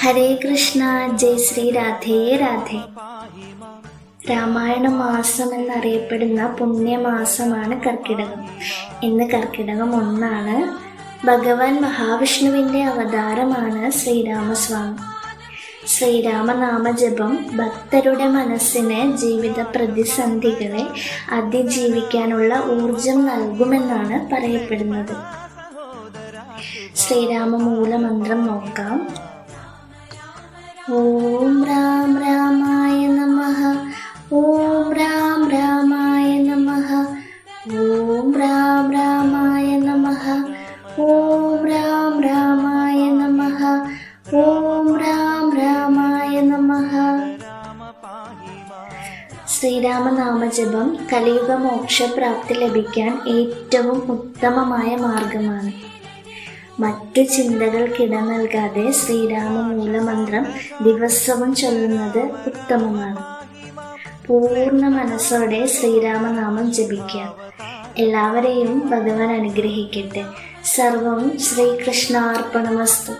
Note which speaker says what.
Speaker 1: ഹരേ കൃഷ്ണ ജയ് ശ്രീ രാധേ രാധേ. രാമായണ മാസം എന്നറിയപ്പെടുന്ന പുണ്യമാസമാണ് കർക്കിടകം. ഇന്ന് കർക്കിടകം ഒന്നാണ്. ഭഗവാൻ മഹാവിഷ്ണുവിന്റെ അവതാരമാണ് ശ്രീരാമസ്വാമി. ശ്രീരാമനാമ ജപം ഭക്തരുടെ മനസ്സിന് ജീവിത പ്രതിസന്ധികളെ അതിജീവിക്കാനുള്ള ഊർജം നൽകുമെന്നാണ് പറയപ്പെടുന്നത്. ശ്രീരാമ മൂലമന്ത്രം നോക്കാം. ഓം രാം രാമായ നമ. ഓം രാം രാമായ നമ. ഓം രാം രാമായ നമ. ഓം രാം രാമായ നമ. ഓം രാം രാമായ നമ. ശ്രീരാമനാമജപം കലിയുഗ മോക്ഷപ്രാപ്തി ലഭിക്കാൻ ഏറ്റവും ഉത്തമമായ മാർഗമാണ്. മറ്റു നൽകാതെ ശ്രീരാമ മൂലമന്ത്രം ദിവസവും ചൊല്ലുന്നത് ഉത്തമമാണ്. പൂർണ മനസ്സോടെ ശ്രീരാമനാമം ജപിക്കുക. എല്ലാവരെയും ഭഗവാൻ അനുഗ്രഹിക്കട്ടെ. സർവം ശ്രീകൃഷ്ണാർപ്പണമസ്തു.